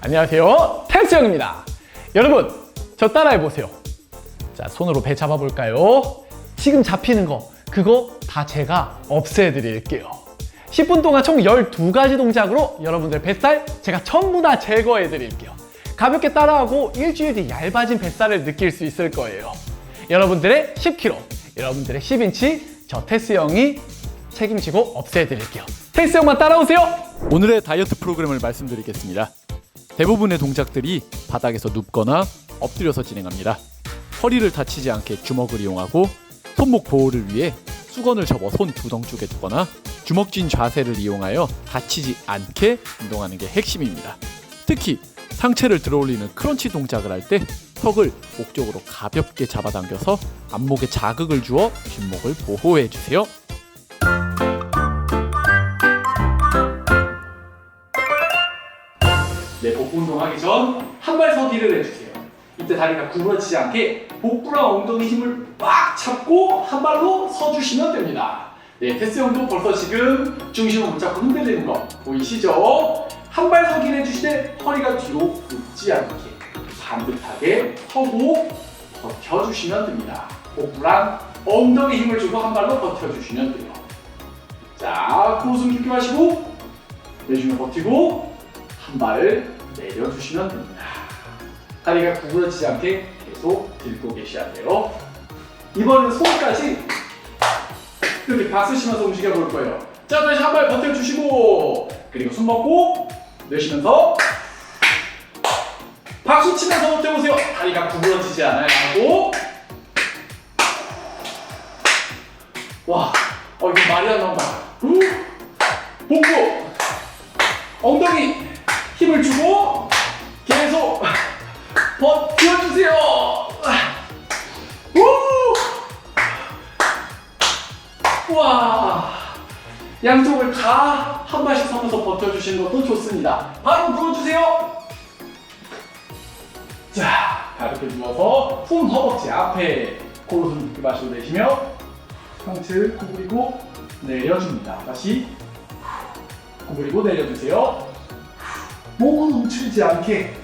안녕하세요. 테스 형입니다. 여러분, 저 따라해보세요. 자, 손으로 배 잡아볼까요? 지금 잡히는 거, 그거 다 제가 없애드릴게요. 10분 동안 총 12가지 동작으로 여러분들 뱃살 제가 전부 다 제거해드릴게요. 가볍게 따라하고 일주일 뒤 얇아진 뱃살을 느낄 수 있을 거예요. 여러분들의 10kg, 여러분들의 10인치, 저 테스 형이 책임지고 없애드릴게요. 테스 형만 따라오세요! 오늘의 다이어트 프로그램을 말씀드리겠습니다. 대부분의 동작들이 바닥에서 눕거나 엎드려서 진행합니다. 허리를 다치지 않게 주먹을 이용하고 손목 보호를 위해 수건을 접어 손 두덩 쪽에 두거나 주먹 쥔 자세를 이용하여 다치지 않게 운동하는 게 핵심입니다. 특히 상체를 들어올리는 크런치 동작을 할 때 턱을 목 쪽으로 가볍게 잡아당겨서 안목에 자극을 주어 뒷목을 보호해 주세요. 운동하기 전 한 발 서기를 해주세요. 이때 다리가 구부러지지 않게 복부랑 엉덩이 힘을 꽉 잡고 한 발로 서주시면 됩니다. 네, 테스 형도 벌써 지금 중심을 못 잡고 흔들리는 거 보이시죠? 한 발 서기를 해주실 때 허리가 뒤로 굽지 않게 반듯하게 서고 버텨주시면 됩니다. 복부랑 엉덩이 힘을 주고 한 발로 버텨주시면 돼요. 자, 코로 숨 깊게 마시고 내쉬며 버티고 한 발을 내려주시면 됩니다. 다리가 구부러지지 않게 계속 들고 계셔야 돼요. 이번에는 손까지 이렇게 박수 치면서 움직여 볼 거예요. 자, 다시 한 발 버텨주시고 그리고 숨 먹고 내쉬면서 박수 치면서 버텨보세요. 다리가 구부러지지 않아요. 하고 와, 어 이거 말이 안 나온다. 후, 복부, 엉덩이 힘을 주고 양쪽을 다 한 발씩 서면서 버텨주시는 것도 좋습니다. 바로 누워주세요. 자, 가볍게 누워서 손 허벅지 앞에 고루 숨 깊게 마시고 내쉬며 상체를 구부리고 내려줍니다. 다시 구부리고 내려주세요. 목은 움츠리지 않게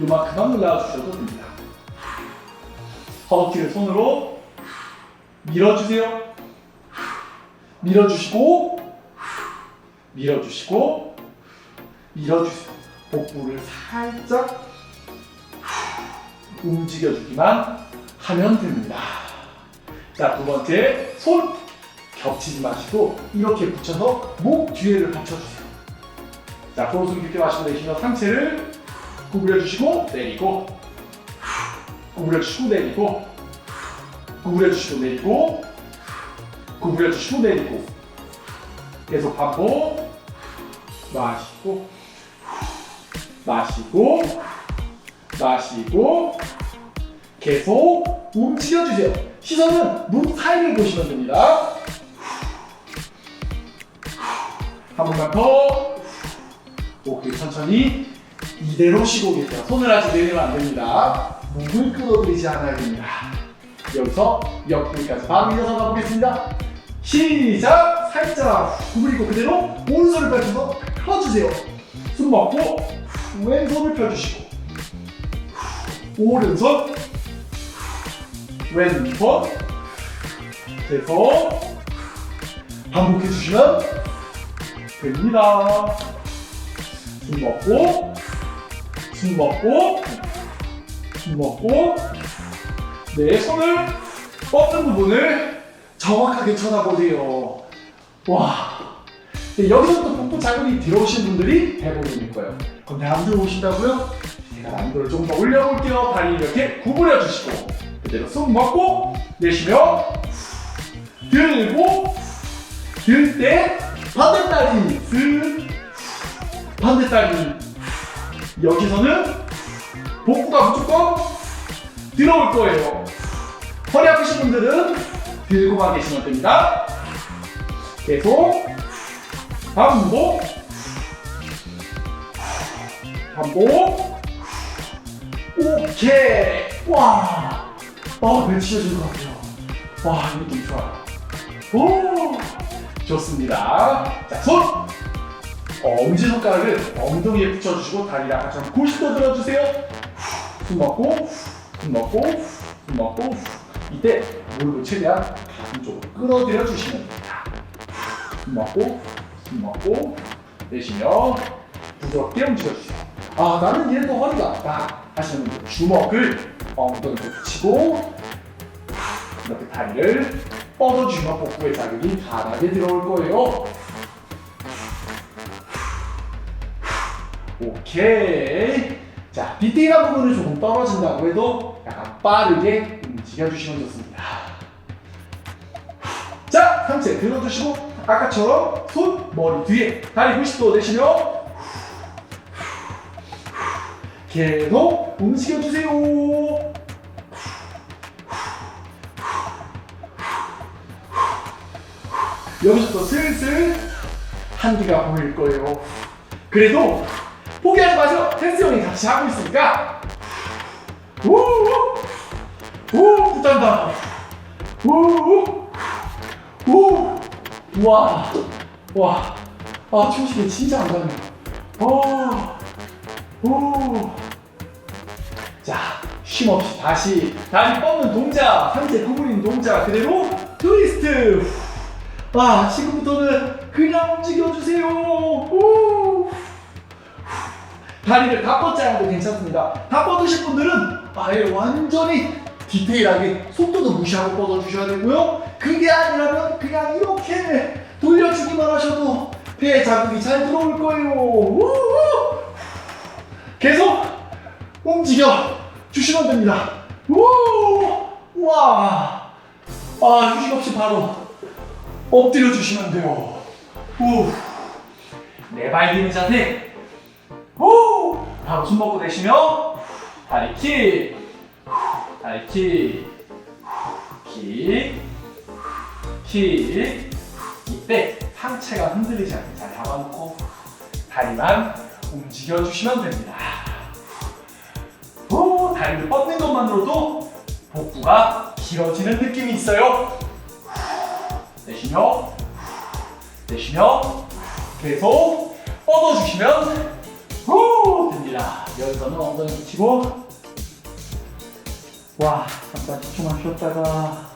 요만큼만 올라와 주셔도 됩니다. 허벅지를 손으로 밀어주세요. 밀어주시고 밀어주시고 밀어주세요. 복부를 살짝 움직여주기만 하면 됩니다. 자, 두 번째 손 겹치지 마시고 이렇게 붙여서 목 뒤에를 받쳐주세요. 자, 코로 숨 깊게 마시고 내쉬며 상체를 구부려 주시고 내리고 구부려 주시고 내리고 구부려 주시고 내리고 구부려 주시고 내리고 계속 반복 마시고 마시고 마시고 계속 움직여 주세요. 시선은 눈 사이를 보시면 됩니다. 한 번만 더. 오케이 천천히 이대로 쉬고 계세요. 손을 아직 내리면 안 됩니다. 목을 끌어들이지 않아야 됩니다. 여기서 옆구리까지 바로 일어서 가보겠습니다. 시작! 살짝 구부리고 그대로 오른손을 펼쳐서 펴주세요. 숨 먹고 왼손을 펴주시고 오른손 왼손 계속 반복해 주시면 됩니다. 숨 먹고 숨 먹고 숨 먹고 내 손을 뻗는 부분을 정확하게 쳐다보세요. 와. 네, 여기서부터 복부 자극이 들어오신 분들이 대부분일 거예요. 근데 안 들어오신다고요? 제가 난도를 좀더 올려볼게요. 다리 이렇게 구부려 주시고 그대로 숨 먹고 내쉬며 들고 들 때 반대 다리 슥 반대 다리 여기서는 복부가 무조건 들어올 거예요. 허리 아프신 분들은 들고만 계시면 됩니다. 계속 반복 반복 오케이 와 어, 배 치워진 것 같아요. 와, 이 느낌 좋아요. 오, 좋습니다. 자, 손 어, 엄지손가락을 엉덩이에 붙여주시고 다리를 아까처럼 90도 들어주세요. 숨 먹고, 숨 먹고, 숨 먹고. 이때 무릎을 최대한 가슴 쪽으로 끌어들여 주시면 됩니다. 숨 먹고, 숨 먹고, 내쉬며 부드럽게 움직여주세요. 아, 나는 이래도 허리가 아프다 하시는 분들 주먹을 엉덩이에 붙이고 이렇게 다리를 뻗어주시면 복부의 자극이 바닥에 들어올 거예요. 오케이. 자, 디테일한 부분은 조금 떨어진다고 해도 약간 빠르게 움직여주시면 좋습니다. 자, 상체 들어주시고 아까처럼 손, 머리 뒤에 다리 90도 내쉬며 계속 움직여주세요. 여기서부터 슬슬 한기가 보일 거예요. 그래도 포기하지 마세요. 텐스 형이 같이 하고 있으니까. 우 우 우 붙단다. 우우 우 와. 와. 아, 충식이 진짜 안 가네요. 어. 오. 자, 쉼 없이 다시 다리 뻗는 동작, 상체 구부리는 동작 그대로 트위스트. 아, 지금부터는 그냥 움직여 주세요. 오. 다리를 다 뻗지 않아도 괜찮습니다. 다 뻗으실 분들은 아예 완전히 디테일하게 속도도 무시하고 뻗어주셔야 되고요. 그게 아니라면 그냥 이렇게 돌려주기만 하셔도 배에 자극이 잘 들어올 거예요. 우후. 계속 움직여 주시면 됩니다. 우! 와! 아, 휴식 없이 바로 엎드려 주시면 돼요. 우! 네발 디는 자세. 우! 바로 숨 먹고 내쉬며 다리 킥. 다리 킥. 킥. 킥. 이때 상체가 흔들리지 않게 잘 잡아놓고 다리만 움직여주시면 됩니다. 오, 다리를 뻗는 것만으로도 복부가 길어지는 느낌이 있어요. 내쉬며, 내쉬며, 계속 뻗어주시면 오, 됩니다. 여기서는 엉덩이 붙이고 와, 잠깐 10초만 쉬었다가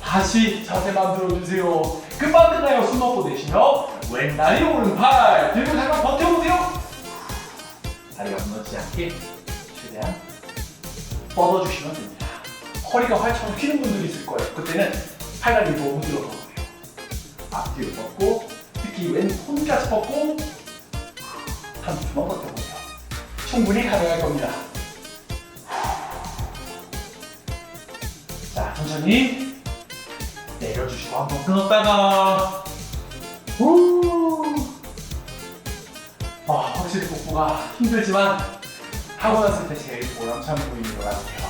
다시 자세 만들어주세요. 금방 끝나요. 숨 먹고 내쉬며 왼다리 오른팔 들고 잠깐 버텨보세요. 다리가 무너지지 않게 최대한 뻗어주시면 됩니다. 허리가 활처럼 휘는 분들이 있을 거예요. 그때는 팔다리를 너무 들어서 그래요. 앞뒤로 뻗고 특히 왼 손까지 뻗고 한 주먹 버텨보세요. 충분히 가능할 겁니다. 천천히 내려주시고 한번 끊었다가 후. 아, 확실히 복부가 힘들지만 하고 났을 때 제일 보람찬 보이는 것 같아요.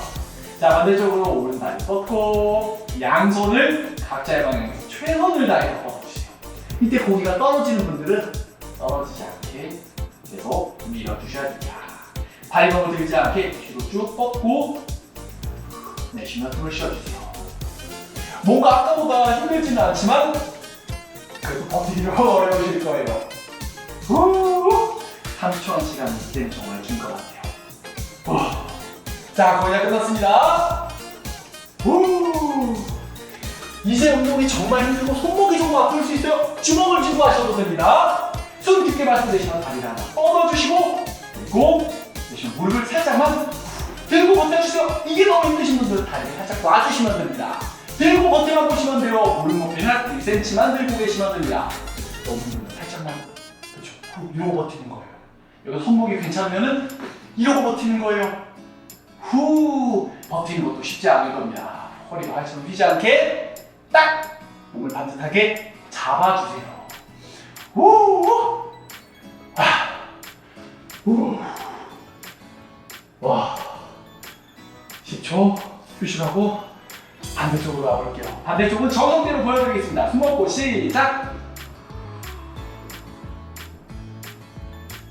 자, 반대쪽으로 오른다리 뻗고 양손을 각자의 방향에서 최선을 다해서 뻗어주세요. 이때 고기가 떨어지는 분들은 떨어지지 않게 계속 밀어주셔야 됩니다. 다리 너무 들지 않게 뒤로 쭉 뻗고 내쉬며 숨을 쉬어주세요. 뭔가 아까보다 힘들지는 않지만 그래도 버티기가 어려우실 거예요. 후 30초간 시간 이때는 정말 긴 것 같아요. 후. 자 거의 다 끝났습니다. 후. 이제 운동이 정말 힘들고 손목이 조금 아플 수 있어요. 주먹을 쥐고 하셔도 됩니다. 숨 깊게 말씀되시면 다리를 하나 뻗어주시고 그리고 무릎을 살짝만 들고 버텨주세요. 이게 너무 힘드신 분들은 다리를 살짝 놔주시면 됩니다. 들고 버텨만 보시면 돼요. 무릎 높이는 1cm만 들고 계시면 됩니다. 너무 살짝만 그렇죠. 이러고 버티는 거예요. 여기 손목이 괜찮으면은 이러고 버티는 거예요. 후 버티는 것도 쉽지 않을 겁니다. 허리가 활처럼 휘지 않게 딱 몸을 반듯하게 잡아주세요. 후, 아, 후, 와, 10초 휴식하고 반대쪽으로 와볼게요. 반대쪽은 정성대로 보여드리겠습니다. 숨 먹고 시작.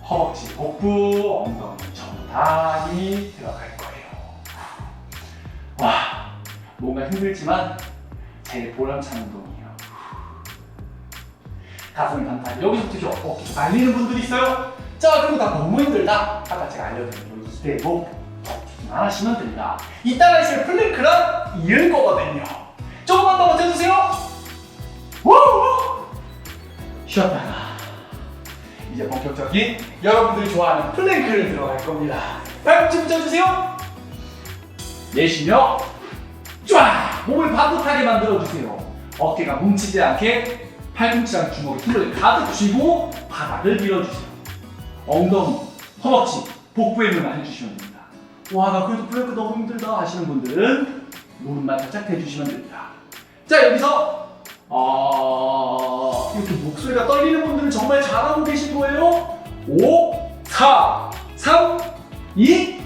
허벅지, 복부, 엉덩이 전부 다 힘이 들어갈 거예요. 와, 뭔가 힘들지만 제일 보람찬 운동이에요. 가슴이 단단. 여기서부터 좀 어깨 말리는 분들이 있어요. 자, 그리고 다 너무 힘들다. 아까 제가 알려드린 이 대로 버티기만 하시면 됩니다. 이따가 있을 플랭크랑 이을 거거든요. 조금만 더 버텨주세요. 우! 쉬었다가 이제 본격적인 여러분들이 좋아하는 플랭크를 들어갈 겁니다. 발꿈치 붙여주세요. 내쉬며 쫙 몸을 반듯하게 만들어주세요. 어깨가 뭉치지 않게 팔꿈치랑 주먹을 힘을 가득 쥐고 바닥을 밀어주세요. 엉덩이, 허벅지, 복부에 힘을 해주시면 됩니다. 와, 나 그래도 플랭크 너무 힘들다 하시는 분들은 무릎만 살짝 대주시면 됩니다. 자, 여기서 어, 이렇게 목소리가 떨리는 분들은 정말 잘하고 계신 거예요. 5, 4, 3, 2,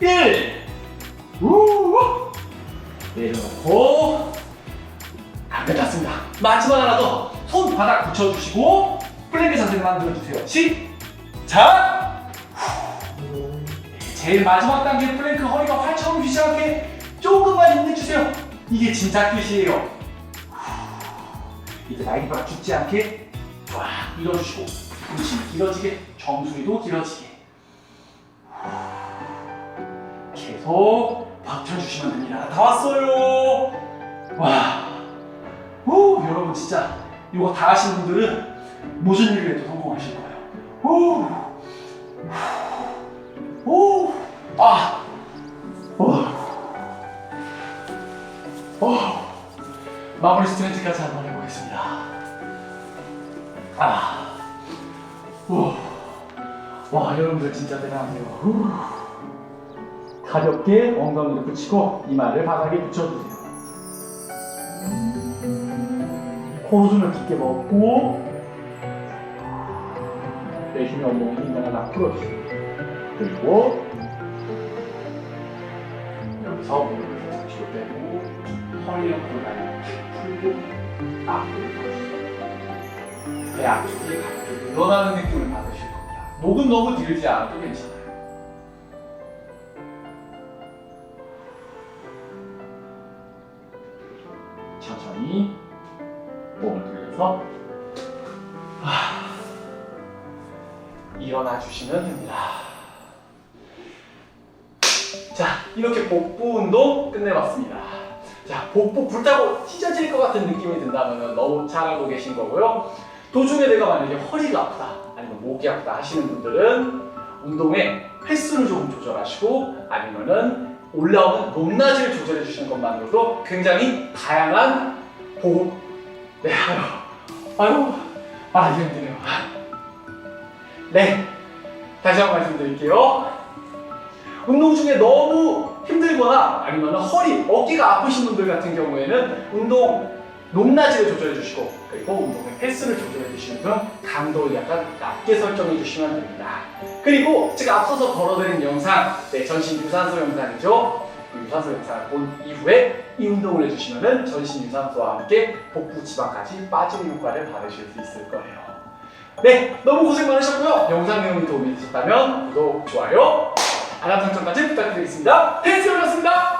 1. 우! 내려놓고 안 끝났습니다. 마지막 하나 더 손바닥 붙여주시고 플랭크 자세를 만들어주세요. 시작! 후. 제일 마지막 단계 플랭크 허리가 활처럼 휘지 않게 조금만 힘내주세요. 이게 진짜 끝이에요. 후. 이제 날개바닥 죽지 않게 쫙 밀어주시고 중심이 길어지게 정수리도 길어지게 계속 버텨주시면 됩니다. 다 왔어요. 와, 오 여러분 진짜 이거 다 하신 분들은 무슨 일을 해도 성공하실 거예요. 오, 오, 아, 마무리 스트레치까지 한번 해보겠습니다. 아, 오, 와 여러분들 진짜 대단하세요. 후. 가볍게 엉덩이를 붙이고 이마를 바닥에 붙여주세요. 호흡을 깊게 먹고 내쉬며 엉덩이 인간을 다 풀어주세요. 그리고 여기서 무릎을 뒤로 빼고 허리 옆 앞으로 풀어주세요. 배 앞쪽이 가볍게 늘어나는 느낌을 받으실 겁니다. 목은 너무 길지 않아도 괜찮아요. 천천히 몸을 돌려서 아, 일어나 주시면 됩니다. 자, 이렇게 복부 운동 끝내봤습니다. 자, 복부 불타고 찢어질 것 같은 느낌이 든다면 너무 잘하고 계신 거고요. 도중에 내가 만약에 허리가 아프다, 아니면 목이 아프다 하시는 분들은 운동의 횟수를 조금 조절하시고 아니면은 올라오는 높낮이를 조절해 주시는 것만으로도 굉장히 다양한 호흡 네 아유 아유 아 이게 힘드네요 네 다시 한 번 말씀드릴게요 운동 중에 너무 아니면 허리 어깨가 아프신 분들 같은 경우에는 운동 높낮이를 조절해 주시고 그리고 운동의 횟수를 조절해 주시는 등 강도를 약간 낮게 설정해 주시면 됩니다. 그리고 제가 앞서서 걸어드린 영상, 네, 전신 유산소 영상이죠. 그 유산소 영상을 본 이후에 이 운동을 해주시면 전신 유산소와 함께 복부 지방까지 빠지는 효과를 받으실 수 있을 거예요. 네, 너무 고생 많으셨고요. 영상 내용이 도움이 되셨다면 구독, 좋아요, 알람 설정까지 부탁드리겠습니다. 펜스였습니다.